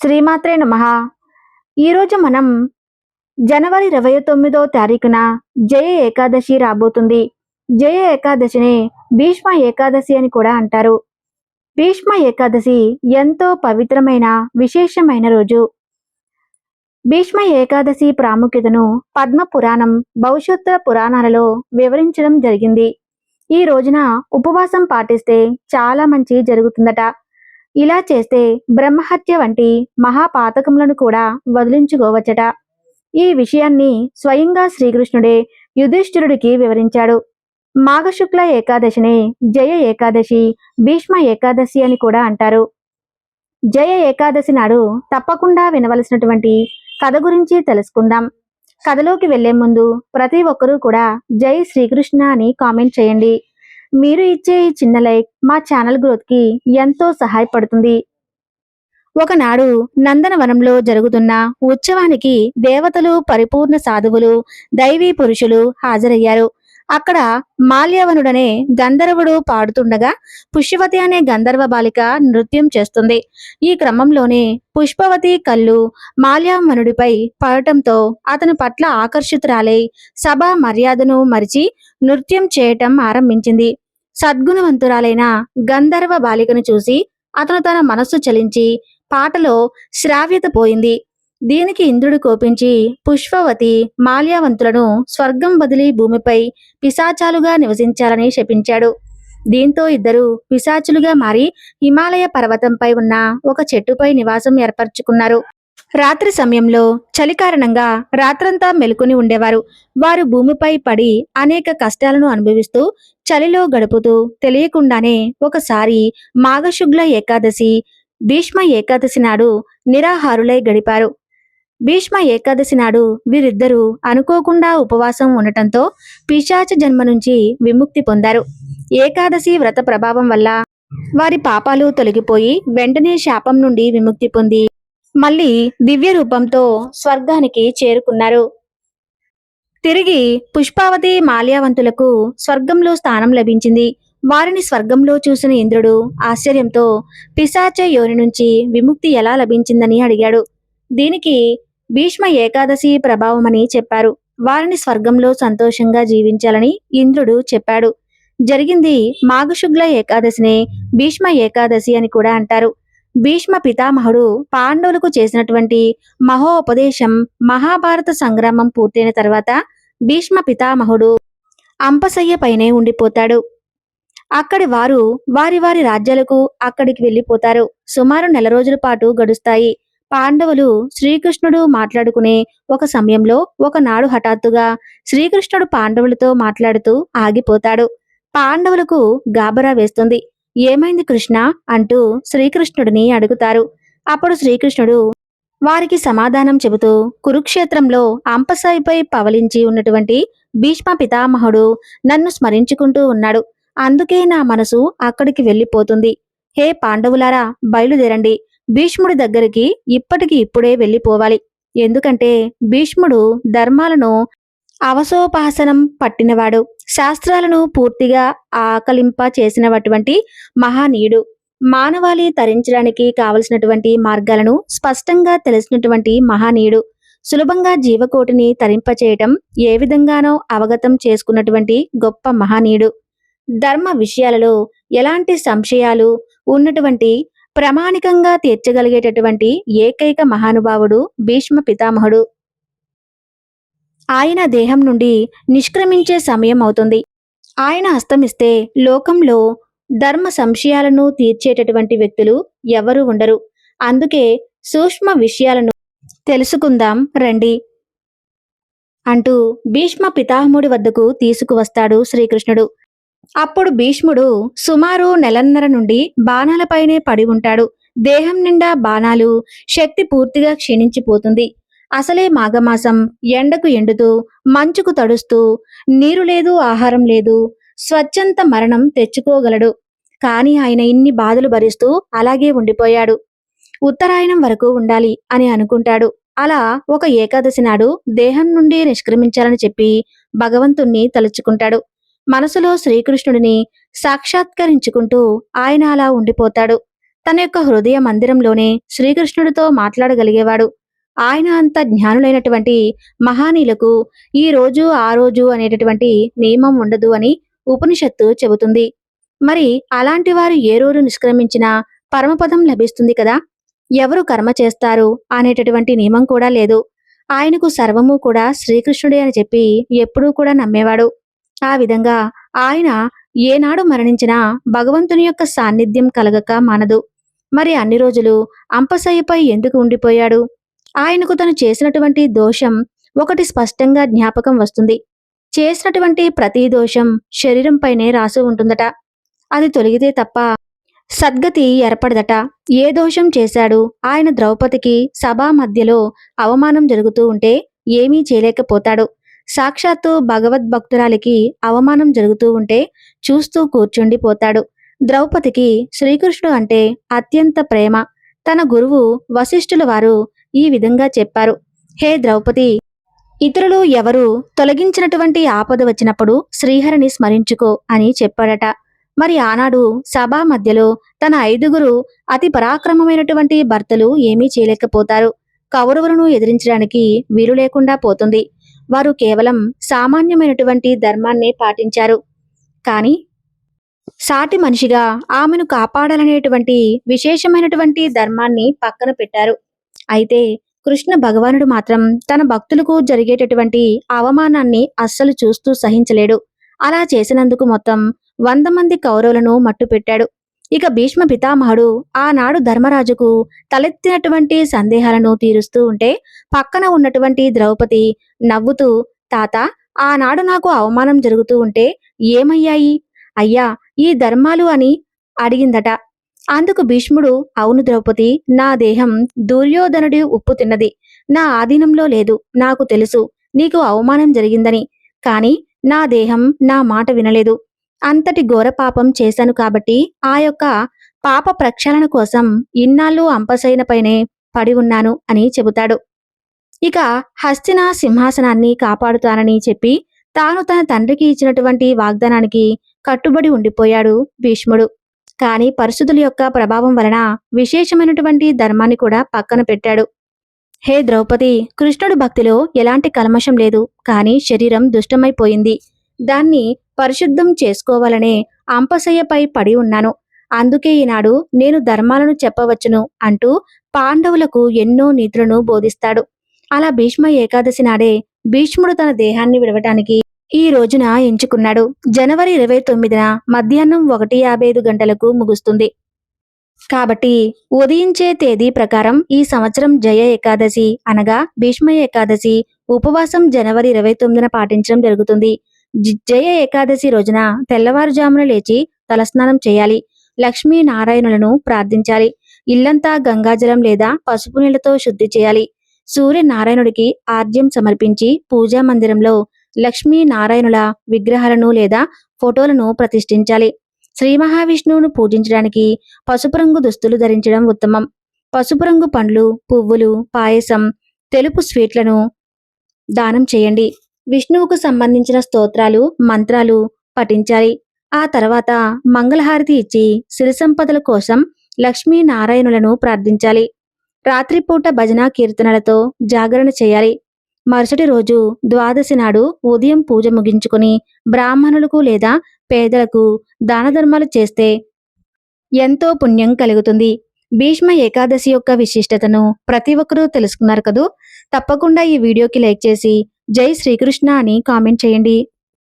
శ్రీమాత్రే నమ. ఈరోజు మనం జనవరి ఇరవై తొమ్మిదో తారీఖున జయ ఏకాదశి రాబోతుంది. జయ ఏకాదశిని భీష్మ ఏకాదశి అని కూడా అంటారు. భీష్మ ఏకాదశి ఎంతో పవిత్రమైన విశేషమైన రోజు. భీష్మ ఏకాదశి ప్రాముఖ్యతను పద్మ పురాణం భవిష్యత్తు పురాణాలలో వివరించడం జరిగింది. ఈ రోజున ఉపవాసం పాటిస్తే చాలా మంచి జరుగుతుందట. ఇలా చేస్తే బ్రహ్మహత్య వంటి మహాపాతకములను కూడా వదిలించుకోవచ్చట. ఈ విషయాన్ని స్వయంగా శ్రీకృష్ణుడే యుధిష్ఠిరుడికి వివరించాడు. మాఘశుక్ల ఏకాదశిని జయ ఏకాదశి భీష్మ ఏకాదశి అని కూడా అంటారు. జయ ఏకాదశి నాడు తప్పకుండా వినవలసినటువంటి కథ గురించి తెలుసుకుందాం. కథలోకి వెళ్ళే ముందు ప్రతి ఒక్కరూ కూడా జై శ్రీకృష్ణ అని కామెంట్ చేయండి. మీరు ఇచ్చే ఈ చిన్న లైక్ మా ఛానల్ గ్రోత్కి ఎంతో సహాయపడుతుంది. ఒకనాడు నందనవనంలో జరుగుతున్న ఉత్సవానికి దేవతలు పరిపూర్ణ సాధువులు దైవీ పురుషులు హాజరయ్యారు. అక్కడ మాల్యవనుడనే గంధర్వుడు పాడుతుండగా పుష్యవతి అనే గంధర్వ బాలిక నృత్యం చేస్తుంది. ఈ క్రమంలోనే పుష్పవతి కళ్ళు మాల్యవనుడిపై పడటంతో అతని పట్ల ఆకర్షితురాలై సభ మర్యాదను మరిచి నృత్యం చేయటం ఆరంభించింది. సద్గుణవంతురాలైన గంధర్వ బాలికను చూసి అతను తన మనస్సు చలించి పాటలో శ్రావ్యత పోయింది. దీనికి ఇంద్రుడు కోపించి పుష్పవతి మాల్యావంతులను స్వర్గం వదిలి భూమిపై పిశాచాలుగా నివసించాలని శపించాడు. దీంతో ఇద్దరు పిశాచులుగా మారి హిమాలయ పర్వతంపై ఉన్న ఒక చెట్టుపై నివాసం ఏర్పరచుకున్నారు. రాత్రి సమయంలో చలి కారణంగా రాత్రంతా మెలుకుని ఉండేవారు. వారు భూమిపై పడి అనేక కష్టాలను అనుభవిస్తూ చలిలో గడుపుతూ తెలియకుండానే ఒకసారి మాఘశుగ్ల ఏకాదశి భీష్మ ఏకాదశి నాడు నిరాహారులై గడిపారు. భీష్మ ఏకాదశి నాడు వీరిద్దరూ అనుకోకుండా ఉపవాసం ఉండటంతో పిశాచ జన్మ నుంచి విముక్తి పొందారు. ఏకాదశి వ్రత ప్రభావం వల్ల వారి పాపాలు తొలగిపోయి వెంటనే శాపం నుండి విముక్తి పొంది మళ్ళీ దివ్య రూపంతో స్వర్గానికి చేరుకున్నారు. తిరిగి పుష్పావతి మాల్యావంతులకు స్వర్గంలో స్థానం లభించింది. వారిని స్వర్గంలో చూసిన ఇంద్రుడు ఆశ్చర్యంతో పిశాచ యోని నుంచి విముక్తి ఎలా లభించిందని అడిగాడు. దీనికి భీష్మ ఏకాదశి ప్రభావమని చెప్పారు. వారిని స్వర్గంలో సంతోషంగా జీవించాలని ఇంద్రుడు చెప్పాడు. జరిగింది మాఘశుగ్ల ఏకాదశిని భీష్మ ఏకాదశి అని కూడా అంటారు. భీష్మ పితామహుడు పాండవులకు చేసినటువంటి మహోపదేశం మహాభారత సంగ్రామం పూర్తయిన తర్వాత భీష్మ పితామహుడు అంపశయ్య పైనే ఉండిపోతాడు. అక్కడి వారు వారి వారి రాజ్యాలకు అక్కడికి వెళ్ళిపోతారు. సుమారు నెల రోజుల పాటు గడుస్తాయి. పాండవులు శ్రీకృష్ణుడు మాట్లాడుకునే ఒక సమయంలో ఒకనాడు హఠాత్తుగా శ్రీకృష్ణుడు పాండవులతో మాట్లాడుతూ ఆగిపోతాడు. పాండవులకు గాబరా వేస్తుంది. ఏమైంది కృష్ణ? అంటూ శ్రీకృష్ణుడిని అడుగుతారు. అప్పుడు శ్రీకృష్ణుడు వారికి సమాధానం చెబుతూ కురుక్షేత్రంలో అంపసాయిపై పవలించి ఉన్నటువంటి భీష్మ పితామహుడు నన్ను స్మరించుకుంటూ ఉన్నాడు. అందుకే నా మనసు అక్కడికి వెళ్ళిపోతుంది. హే పాండవులారా బయలుదేరండి. భీష్ముడి దగ్గరికి ఇప్పటికి ఇప్పుడే వెళ్ళిపోవాలి. ఎందుకంటే భీష్ముడు ధర్మాలను అవసోపాసనం పట్టినవాడు. శాస్త్రాలను పూర్తిగా ఆకలింప చేసినటువంటి మహానీయుడు. మానవాళి తరించడానికి కావలసినటువంటి మార్గాలను స్పష్టంగా తెలిసినటువంటి మహానీయుడు. సులభంగా జీవకోటిని తరింపచేయటం ఏ విధంగానో అవగతం చేసుకున్నటువంటి గొప్ప మహానీయుడు. ధర్మ విషయాలలో ఎలాంటి సంశయాలు ఉన్నటువంటి ప్రామాణికంగా తీర్చగలిగేటటువంటి ఏకైక మహానుభావుడు భీష్మ పితామహుడు. ఆయన దేహం నుండి నిష్క్రమించే సమయం అవుతుంది. ఆయన అస్తమిస్తే లోకంలో ధర్మ సంశయాలను తీర్చేటటువంటి వ్యక్తులు ఎవరు ఉండరు. అందుకే సూక్ష్మ విషయాలను తెలుసుకుందాం రండి. అంటూ భీష్మ పితామహుడి వద్దకు తీసుకువస్తాడు శ్రీకృష్ణుడు. అప్పుడు భీష్ముడు సుమారు నెలన్నర నుండి బాణాలపైనే పడి ఉంటాడు. దేహం నిండా బాణాలు శక్తి పూర్తిగా క్షీణించిపోతుంది. అసలే మాఘమాసం ఎండకు ఎండుతూ మంచుకు తడుస్తూ నీరు లేదు ఆహారం లేదు స్వచ్ఛంత మరణం తెచ్చుకోగలడు. కాని ఆయన ఇన్ని బాధలు భరిస్తూ అలాగే ఉండిపోయాడు. ఉత్తరాయణం వరకు ఉండాలి అని అనుకుంటాడు. అలా ఒక ఏకాదశి నాడు దేహం నుండి నిష్క్రమించాలని చెప్పి భగవంతుణ్ణి తలుచుకుంటాడు. మనసులో శ్రీకృష్ణుడిని సాక్షాత్కరించుకుంటూ ఆయన అలా ఉండిపోతాడు. తన యొక్క హృదయ మందిరంలోనే శ్రీకృష్ణుడితో మాట్లాడగలిగేవాడు. ఆయన అంత జ్ఞానులైనటువంటి మహానీలకు ఈ రోజు ఆ రోజు అనేటటువంటి నియమం ఉండదు అని ఉపనిషత్తు చెబుతుంది. మరి అలాంటి వారు ఏ రోజు నిష్క్రమించినా పరమపదం లభిస్తుంది కదా? ఎవరు కర్మ చేస్తారు అనేటటువంటి నియమం కూడా లేదు. ఆయనకు సర్వము కూడా శ్రీకృష్ణుడే అని చెప్పి ఎప్పుడూ కూడా నమ్మేవాడు. ఆ విధంగా ఆయన ఏనాడు మరణించినా భగవంతుని యొక్క సాన్నిధ్యం కలగక మానదు. మరి అన్ని రోజులు అంపశయ్యపై ఎందుకు ఉండిపోయాడు? ఆయనకు తను చేసినటువంటి దోషం ఒకటి స్పష్టంగా జ్ఞాపకం వస్తుంది. చేసినటువంటి ప్రతి దోషం శరీరంపైనే రాసి ఉంటుందట. అది తొలగితే తప్ప సద్గతి ఏర్పడదట. ఏ దోషం చేశాడు ఆయన ద్రౌపదికి సభా మధ్యలో అవమానం జరుగుతూ ఉంటే ఏమీ చేయలేకపోతాడు. సాక్షాత్తు భగవద్భక్తురాలికి అవమానం జరుగుతూ ఉంటే చూస్తూ కూర్చుండిపోతాడు. ద్రౌపదికి శ్రీకృష్ణుడు అంటే అత్యంత ప్రేమ. తన గురువు వశిష్ఠుల వారు ఈ విధంగా చెప్పారు. హే ద్రౌపది! ఇతరులు ఎవరు తొలగించినటువంటి ఆపద వచ్చినప్పుడు శ్రీహరిని స్మరించుకో అని చెప్పాడట. మరి ఆనాడు సభా మధ్యలో తన ఐదుగురు అతి పరాక్రమమైనటువంటి భర్తలు ఏమీ చేయలేకపోతారు. కౌరవులను ఎదిరించడానికి వీలు లేకుండా పోతుంది. వారు కేవలం సామాన్యమైనటువంటి ధర్మాన్ని పాటించారు. కానీ సాటి మనిషిగా ఆమెను కాపాడాలనేటువంటి విశేషమైనటువంటి ధర్మాన్ని పక్కన పెట్టారు. అయితే కృష్ణ భగవానుడు మాత్రం తన భక్తులకు జరిగేటటువంటి అవమానాన్ని అస్సలు చూస్తూ సహించలేడు. అలా చేసినందుకు మొత్తం వంద మంది కౌరవులను మట్టుపెట్టాడు ఇక భీష్మ పితామహుడు ఆనాడు ధర్మరాజుకు తలెత్తినటువంటి సందేహాలను తీరుస్తూ ఉంటే పక్కన ఉన్నటువంటి ద్రౌపది నవ్వుతూ తాత ఆనాడు నాకు అవమానం జరుగుతూ ఉంటే ఏమయ్యాయి? అయ్యా ఈ ధర్మాలు అని అడిగిందట. అందుకు భీష్ముడు అవును ద్రౌపది నా దేహం దుర్యోధనుడి ఉప్పు తిన్నది. నా ఆధీనంలో లేదు నాకు తెలుసు నీకు అవమానం జరిగిందని. కాని నా దేహం నా మాట వినలేదు. అంతటి ఘోర పాపం చేశాను కాబట్టి ఆ యొక్క పాప ప్రక్షాళన కోసం ఇన్నాళ్ళు అంపశయనపైనే పడి ఉన్నాను అని చెబుతాడు. ఇక హస్తిన సింహాసనాన్ని కాపాడుతానని చెప్పి తాను తన తండ్రికి ఇచ్చినటువంటి వాగ్దానానికి కట్టుబడి ఉండిపోయాడు భీష్ముడు. కానీ పరిస్థితుల యొక్క ప్రభావం వలన విశేషమైనటువంటి ధర్మాన్ని కూడా పక్కన పెట్టాడు. హే ద్రౌపది కృష్ణుడు భక్తిలో ఎలాంటి కల్మషం లేదు కానీ శరీరం దుష్టమైపోయింది. దాన్ని పరిశుద్ధం చేసుకోవాలనే అంపశయ్యపై పడి ఉన్నాను. అందుకే ఈనాడు నేను ధర్మాలను చెప్పవచ్చును అంటూ పాండవులకు ఎన్నో నీతులను బోధిస్తాడు. అలా భీష్మ ఏకాదశి నాడే భీష్ముడు తన దేహాన్ని విడవటానికి ఈ రోజున ఎంచుకున్నాడు. జనవరి ఇరవై తొమ్మిదిన మధ్యాహ్నం ఒకటి యాభై ఐదు గంటలకు ముగుస్తుంది. కాబట్టి ఉదయించే తేదీ ప్రకారం ఈ సంవత్సరం జయ ఏకాదశి అనగా భీష్మ ఏకాదశి ఉపవాసం జనవరి ఇరవై తొమ్మిదిన పాటించడం జరుగుతుంది. జి- జయ ఏకాదశి రోజున తెల్లవారుజామున లేచి తలస్నానం చేయాలి. లక్ష్మీ నారాయణులను ప్రార్థించాలి. ఇల్లంతా గంగాజలం లేదా పసుపు నీళ్ళతో శుద్ధి చేయాలి. సూర్య నారాయణుడికి ఆర్జ్యం సమర్పించి పూజా మందిరంలో లక్ష్మీ నారాయణుల విగ్రహాలను లేదా ఫోటోలను ప్రతిష్ఠించాలి. శ్రీ మహావిష్ణువును పూజించడానికి పసుపు రంగు దుస్తులు ధరించడం ఉత్తమం. పసుపు రంగు పండ్లు పువ్వులు పాయసం తెలుపు స్వీట్లను దానం చేయండి. విష్ణువుకు సంబంధించిన స్తోత్రాలు మంత్రాలు పఠించాలి. ఆ తర్వాత మంగళహారతి ఇచ్చి సిరి సంపదల కోసం లక్ష్మీనారాయణులను ప్రార్థించాలి. రాత్రిపూట భజన కీర్తనలతో జాగరణ చేయాలి. మరుసటి రోజు ద్వాదశి నాడు ఉదయం పూజ ముగించుకుని బ్రాహ్మణులకు లేదా పేదలకు దానధర్మాలు చేస్తే ఎంతో పుణ్యం కలుగుతుంది. భీష్మ ఏకాదశి యొక్క విశిష్టతను ప్రతి ఒక్కరూ తెలుసుకున్నారు కదూ? తప్పకుండా ఈ వీడియోకి లైక్ చేసి జై శ్రీకృష్ణ అని కామెంట్ చేయండి.